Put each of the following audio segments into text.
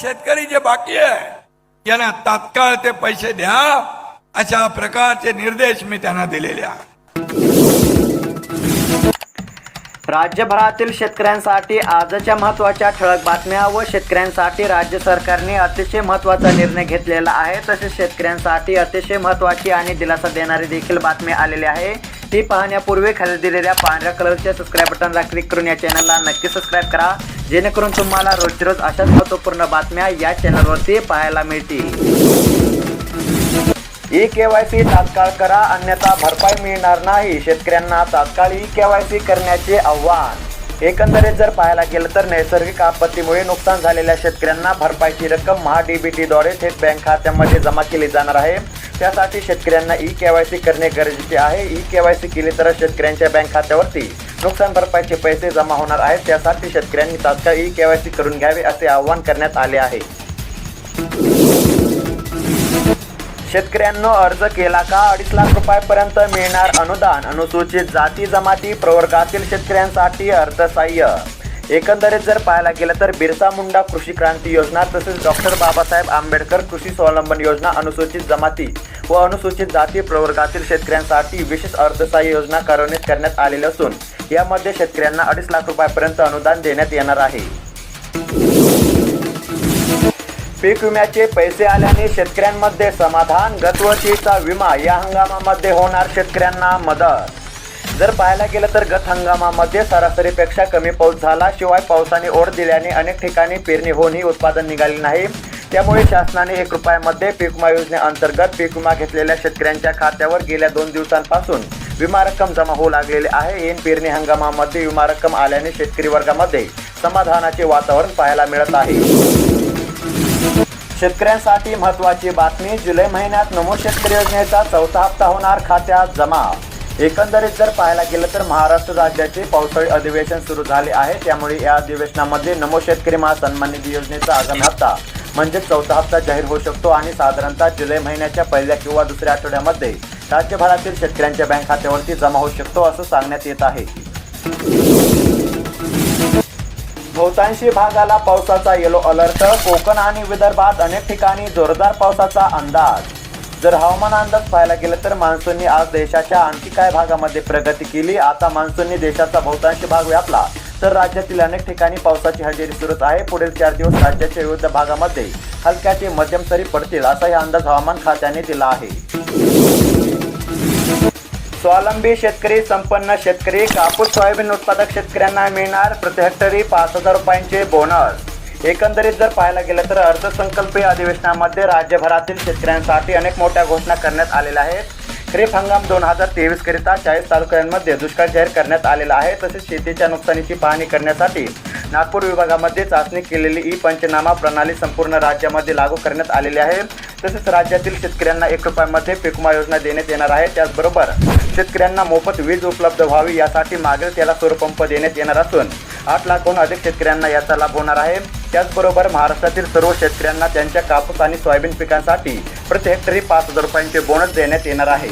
शेतकरी जे बाकी आहे यांना तात्काळ ते पैसे द्या अशा प्रकारचे निर्देश मी त्यांना दिलेले राज्यभरातील शेतकऱ्यांसाठी आजच्या महत्त्वाच्या ठळक बातम्या व शेतकऱ्यांसाठी राज्य सरकारने अतिशय महत्त्वाचा निर्णय घेतलेला आहे. तसेच शेतकऱ्यांसाठी अतिशय महत्त्वाची आणि दिलासा देणारी देखील बातमी आलेली आहे. ती पाहण्यापूर्वी खाली दिलेल्या पांढऱ्या कलरच्या सबस्क्राईब बटनला क्लिक करून या चॅनलला नक्की सबस्क्राईब करा. जेणेकरून तुम्हाला रोज रोज अशाच महत्त्वपूर्ण बातम्या या चॅनलवरती पाहायला मिळतील. ई के वाय सी तात्काळ करा अन्यथा भरपाई मिळणार नाही. शेतकऱ्यांना तात्काळ ई के वाय सी करण्याचे आव्हान. एकंदरीत जर पाहायला गेलं तर नैसर्गिक आपत्तीमुळे नुकसान झालेल्या शेतकऱ्यांना भरपाईची रक्कम महाडीबीटीद्वारे थेट बँक खात्यामध्ये जमा केली जाणार आहे. त्यासाठी शेतकऱ्यांना ई केवायसी करणे गरजेचे आहे. ई केवायसी केली तर शेतकऱ्यांच्या बँक खात्यावरती नुकसान भरपाईचे पैसे जमा होणार आहेत. त्यासाठी शेतकऱ्यांनी तात्काळ ई केवायसी करून घ्यावे असे आवाहन करण्यात आले आहे. शेतकऱ्यांनो अर्ज केला का? अडीच लाख रुपयापर्यंत मिळणार अनुदान. अनुसूचित जाती जमाती प्रवर्गातील शेतकऱ्यांसाठी अर्थसहाय्य. एकंदरीत जर पाहायला गेलं तर बिरसा मुंडा कृषी क्रांती योजना तसेच डॉक्टर बाबासाहेब आंबेडकर कृषी स्वावलंबन योजना अनुसूचित जमाती व अनुसूचित जाती प्रवर्गातील शेतकऱ्यांसाठी विशेष अर्थसहाय्य योजना कार्यान्वित करण्यात आलेली असून यामध्ये शेतकऱ्यांना अडीच लाख रुपयापर्यंत अनुदान देण्यात येणार आहे. पीक विम्याचे पैसे आल्याने शेतकऱ्यांमध्ये समाधान गतवर्षीचा विमा या हंगामामध्ये होणार शेतकऱ्यांना मदत जर पाहायला गेलं तर गत हंगामामध्ये सरासरीपेक्षा कमी पाऊस झाला. शिवाय पावसाने ओढ दिल्याने अनेक ठिकाणी पेरणी होऊनही उत्पादन निघाले नाही. त्यामुळे शासनाने एक रुपयामध्ये पीक विमा योजनेअंतर्गत पीक विमा घेतलेल्या शेतकऱ्यांच्या खात्यावर गेल्या दोन दिवसांपासून विमा रक्कम जमा होऊ लागलेली आहे. ऐन पेरणी हंगामामध्ये विमा रक्कम आल्याने शेतकरी वर्गामध्ये समाधानाचे वातावरण पाहायला मिळत आहे. शेतकऱ्यांसाठी महत्त्वाची बातमी जुलै महिन्यात नमो शेतकरी योजनेचा चौथा हप्ता होणार खात्यात जमा एकंदरीत जर पाहायला गेलं तर महाराष्ट्र राज्याचे पावसाळी अधिवेशन सुरू झाले आहे. त्यामुळे या अधिवेशनामध्ये नमो शेतकरी महासन्मान निधी योजनेचा आगामी हप्ता म्हणजे चौथा हप्ता जाहीर होऊ शकतो आणि साधारणतः जुलै महिन्याच्या पहिल्या किंवा दुसऱ्या आठवड्यामध्ये राज्यभरातील शेतकऱ्यांच्या बँक खात्यावरती जमा होऊ शकतो असं सांगण्यात येत आहे. बहुतांशी भागाला पावसाचा येलो अलर्ट कोकण आणि विदर्भात अनेक ठिकाणी जोरदार पावसाचा अंदाज. जर हवामान अंदाज पाहायला गेलं तर मान्सूनने आज देशाच्या आणखी काय भागामध्ये प्रगती केली. आता मान्सूनने देशाचा बहुतांश भाग व्यापला. तर राज्यातील अनेक ठिकाणी पावसाची हजेरी सुरूच आहे. पुढील चार दिवस राज्याच्या विविध भागामध्ये हलक्या ते मध्यम सरी पडतील असाही अंदाज हवामान खात्याने दिला आहे. स्वावलंबी शेतकरी संपन्न शेतकरी कापूस सोयाबीन उत्पादक शेतकऱ्यांना मिळणार प्रति हेक्टरी पाच हजार रुपयांचे बोनस. एकंदरीत जर पाहायला गेलं तर अर्थसंकल्पीय अधिवेशनामध्ये राज्यभरातील शेतकऱ्यांसाठी अनेक मोठ्या घोषणा करण्यात आलेल्या आहेत. खरीप हंगाम दोन हजार तेवीसकरिता चाळीस तालुक्यांमध्ये दुष्काळ जाहीर करण्यात आलेला आहे. तसेच शेतीच्या नुकसानीची पाहणी करण्यासाठी नागपूर विभागामध्ये चाचणी केलेली ई पंचनामा प्रणाली संपूर्ण राज्यामध्ये लागू करण्यात आलेली आहे. तसेच राज्यातील शेतकऱ्यांना एक रुपयामध्ये पीक विमा योजना देण्यात येणार आहे. त्याचबरोबर शेतकऱ्यांना मोफत वीज उपलब्ध व्हावी यासाठी मागेल त्याला सूर्यपंप देण्यात येणार असून आठ लाखहून अधिक शेतकऱ्यांना याचा लाभ होणार आहे. त्याचबरोबर महाराष्ट्रातील सर्व शेतकऱ्यांना त्यांच्या कापूस आणि सोयाबीन पिकांसाठी प्रति हेक्टरी पाच हजार रुपयांचे बोनस देण्यात येणार आहे.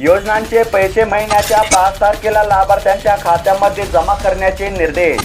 योजनांचे पैसे महिन्याच्या पाच तारखेला लाभार्थ्यांच्या खात्यामध्ये जमा करण्याचे निर्देश.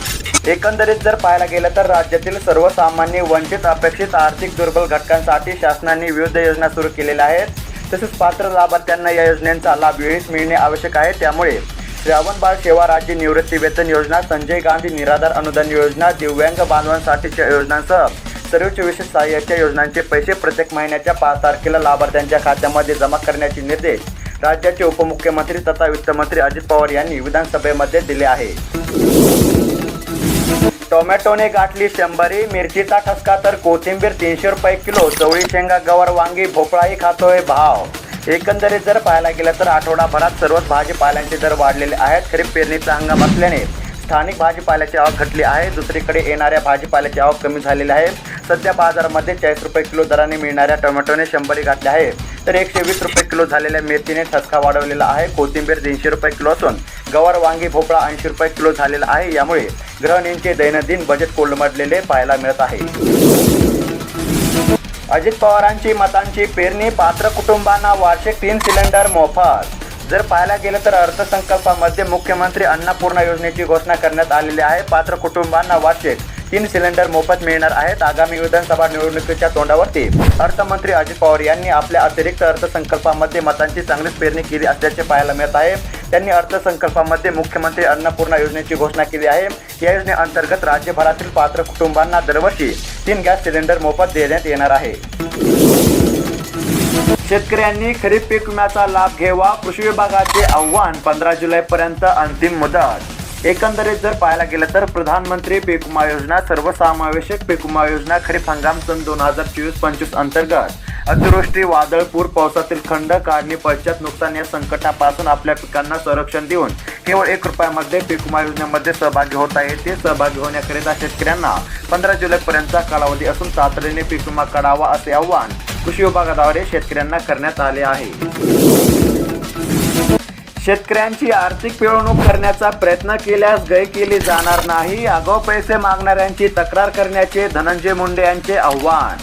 एकंदरीत जर पाहायला गेलं तर राज्यातील सर्वसामान्य वंचित अपेक्षित आर्थिक दुर्बल घटकांसाठी शासनाने विविध योजना सुरू केलेल्या आहेत. तसेच पात्र लाभार्थ्यांना या योजनेचा लाभ वेळीच मिळणे आवश्यक आहे. त्यामुळे श्रावण बाळ सेवा राज्य निवृत्ती वेतन योजना संजय गांधी निराधार अनुदान योजना दिव्यांग बांधवांसाठीच्या योजनांसह सर्वोच्च विशेष सहाय्याच्या योजनांचे पैसे प्रत्येक महिन्याच्या पाच तारखेला लाभार्थ्यांच्या खात्यामध्ये जमा करण्याचे निर्देश राज्याचे उपमुख्यमंत्री तथा वित्तमंत्री अजित पवार यांनी विधानसभेमध्ये दिले आहे. टोमॅटोने गाठली शंभरी मिरचीचा ठसका तर कोथिंबीर तीनशे रुपये किलो चवळी शेंगा गवर वांगी भोपळाही खातोय भाव एकंदरीत जर पाहायला गेलं तर आठवडाभरात सर्वच भाजीपाल्यांचे दर वाढलेले आहेत. खरीप पेरणीचा हंगाम असल्याने स्थानिक भाजीपाल्याची आवक घटली आहे. दुसरीकडे येणाऱ्या भाजीपाल्याची आवक कमी झालेली आहे. सध्या बाजारामध्ये चाळीस रुपये किलो दराने मिळणाऱ्या टोमॅटोने शंभरी घातले आहे. तर एकशे वीस रुपये किलो झालेल्या मेथीने ठसका वाढवलेला आहे. कोथिंबीर तीनशे रुपये किलो असून गवार वांगी भोपळा ऐंशी रुपये किलो झालेला आहे. यामुळे गृहिणींचे दैनंदिन बजेट कोलमडलेले पाहायला मिळत आहे. अजित पवारांची मतांची पेरणी पात्र कुटुंबांना वार्षिक तीन सिलेंडर मोफत. जर पाहायला गेलं तर अर्थसंकल्पामध्ये मुख्यमंत्री अन्नपूर्णा योजनेची घोषणा करण्यात आलेली आहे. पात्र कुटुंबांना वार्षिक तीन सिलेंडर मोफत मिळणार आहेत. आगामी विधानसभा निवडणुकीच्या तोंडावरती अर्थमंत्री अजित पवार यांनी आपल्या अतिरिक्त अर्थसंकल्पामध्ये मतांची चांगलीच पेरणी केली असल्याचे पाहायला मिळत आहे. त्यांनी अर्थसंकल्पामध्ये मुख्यमंत्री अन्नपूर्णा योजनेची घोषणा केली आहे. या योजनेअंतर्गत राज्यभरातील पात्र कुटुंबांना दरवर्षी तीन गॅस सिलेंडर मोफत देण्यात येणार आहे. शेतकऱ्यांनी खरीप पीक विम्याचा लाभ घ्यावा कृषी विभागाचे आव्हान पंधरा जुलैपर्यंत अंतिम मुदत एकंदरीत जर पाहायला गेलं तर प्रधानमंत्री पीक विमा योजना सर्वसमावेशक पीक विमा योजना खरीप हंगाम सन दोन हजार चोवीस पंचवीस अंतर्गत. अतिवृष्टी वादळ पूर पावसातील खंड काढणी पश्चात नुकसान या संकटापासून आपल्या पिकांना संरक्षण देऊन केवळ एक रुपयामध्ये पीक विमा योजनेमध्ये सहभागी होता येते सहभागी होण्याकरिता शेतकऱ्यांना पंधरा जुलैपर्यंतचा कालावधी असून तातडीने पीक विमा काढावा असे आवाहन कृषी विभागाद्वारे शेतकऱ्यांना करण्यात आले आहे. शेतकऱ्यांची आर्थिक पिळवणूक करण्याचा प्रयत्न केल्यास गय केली जाणार नाही. आगाऊ पैसे मागणाऱ्यांची तक्रार करण्याचे धनंजय मुंडे यांचे आव्हान.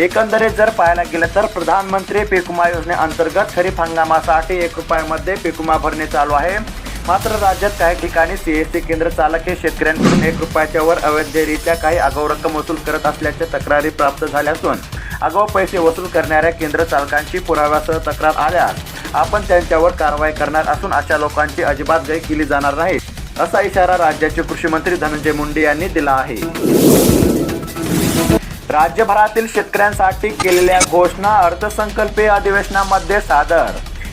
एकंदरीत जर पाहायला गेलं तर प्रधानमंत्री पीक विमा योजनेअंतर्गत खरीप हंगामासाठी एक रुपयामध्ये पीक विमा भरणे चालू आहे. मात्र राज्यात काही ठिकाणी सी एस सी केंद्र चालक हे शेतकऱ्यांकडून एक रुपयाच्या वर अवैधरित्या काही आगाऊ रक्कम वसूल करत असल्याच्या तक्रारी प्राप्त झाल्या असून आगाऊ पैसे वसूल करणाऱ्या केंद्र चालकांची पुराव्यासह तक्रार आल्यास आपण त्यांच्यावर कारवाई करणार असून अशा लोकांची अजिबात गय केली जाणार नाही असा इशारा राज्याचे कृषी मंत्री धनंजय मुंडे यांनी दिला आहे. राज्यभरातील शेतकऱ्यांसाठी केलेल्या घोषणा अर्थसंकल्पीय अधिवेशनामध्ये सादर.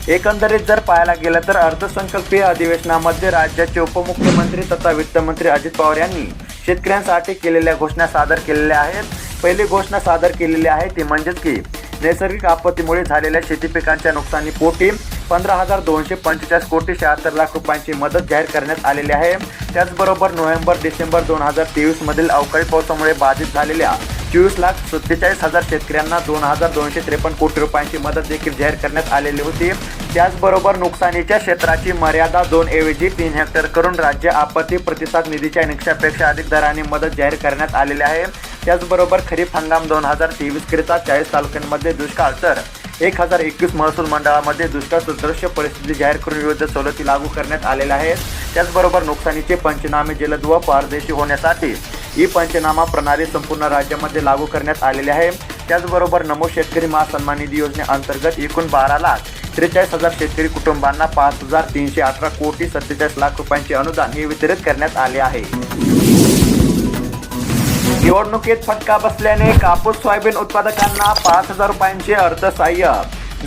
एकंदरीत जर पाहायला गेलं तर अर्थसंकल्पीय अधिवेशनामध्ये राज्याचे उपमुख्यमंत्री तथा वित्तमंत्री अजित पवार यांनी शेतकऱ्यांसाठी केलेल्या घोषणा सादर केलेल्या आहेत. पहिली घोषणा सादर केलेली आहे ती म्हणजेच की नैसर्गिक आपत्तीमुळे झालेल्या शेती पिकांच्या नुकसानीपोटी पंधरा हजार दोनशे पंचेचाळीस कोटी शहात्तर लाख रुपयांची मदत जाहीर करण्यात आलेली आहे. त्याचबरोबर नोव्हेंबर डिसेंबर दोन हजार तेवीस मधील अवकाळी पावसामुळे बाधित झालेल्या चोवीस लाख सत्तेचाळीस हजार शेतकऱ्यांना दोन हजार दोनशे त्रेपन्न कोटी रुपयांची मदत देखील जाहीर करण्यात आलेली होती. त्याचबरोबर नुकसानीच्या क्षेत्राची मर्यादा दोन ऐवजी तीन हेक्टर करून राज्य आपत्ती प्रतिसाद निधीच्या निकषापेक्षा अधिक दराने मदत जाहीर करण्यात आलेली आहे. त्याचबरोबर खरीप हंगाम दोन हजार तेवीस करिता चाळीस तालुक्यांमध्ये दुष्काळ. तर एक हजार एकवीस महसूल मंडळामध्ये दुष्काळ सदृश्य परिस्थिती जाहीर करून विविध सवलती लागू करण्यात आलेल्या आहेत. त्याचबरोबर नुकसानीचे पंचनामे जलद व पारदर्शी होण्यासाठी ही पंचनामा प्रणाली संपूर्ण राज्यामध्ये लागू करण्यात आलेली आहे. त्याचबरोबर नमो शेतकरी महासन्मान निधी योजनेअंतर्गत एकूण बारा लाख त्रेचाळीस हजार शेतकरी कुटुंबांना पाच हजार तीनशे अठरा कोटी सत्तेचाळीस लाख रुपयांचे अनुदान हे वितरित करण्यात आले आहे. निवडणुकीत फटका बसल्याने कापूस सोयाबीन उत्पादकांना पाच हजार रुपयांचे अर्थसहाय्य.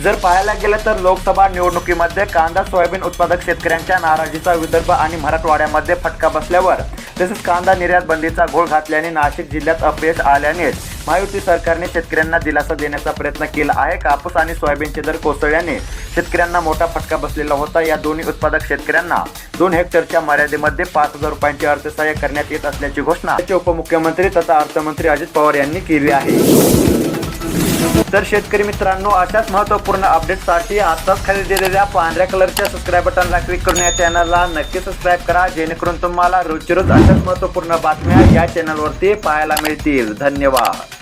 जर पाहायला गेलं तर लोकसभा निवडणुकीमध्ये कांदा सोयाबीन उत्पादक शेतकऱ्यांच्या नाराजीचा विदर्भ आणि मराठवाड्यामध्ये फटका बसल्यावर तसेच कांदा निर्यात बंदीचा घोळ घातल्याने नाशिक जिल्ह्यात अपयश आल्यानेच महायुती सरकारने शेतकऱ्यांना दिलासा देण्याचा प्रयत्न केला आहे. कापूस आणि सोयाबीनचे दर कोसळल्याने शेतकऱ्यांना मोठा फटका बसलेला होता. या दोन्ही उत्पादक शेतकऱ्यांना दोन हेक्टरच्या मर्यादेमध्ये पाच हजार रुपयांचे अर्थसहाय्य करण्यात येत असल्याची घोषणा उपमुख्यमंत्री तथा अर्थमंत्री अजित पवार यांनी केली आहे. तर शेतकरी मित्रांनो अशाच महत्त्वपूर्ण अपडेटसाठी आताच खाली दिलेल्या पांढऱ्या कलरच्या सबस्क्राईब बटनला क्लिक करून या चॅनलला नक्की सबस्क्राईब करा जेणेकरून तुम्हाला रोजची रोज अशाच महत्त्वपूर्ण बातम्या या चॅनलवरती पाहायला मिळतील. धन्यवाद.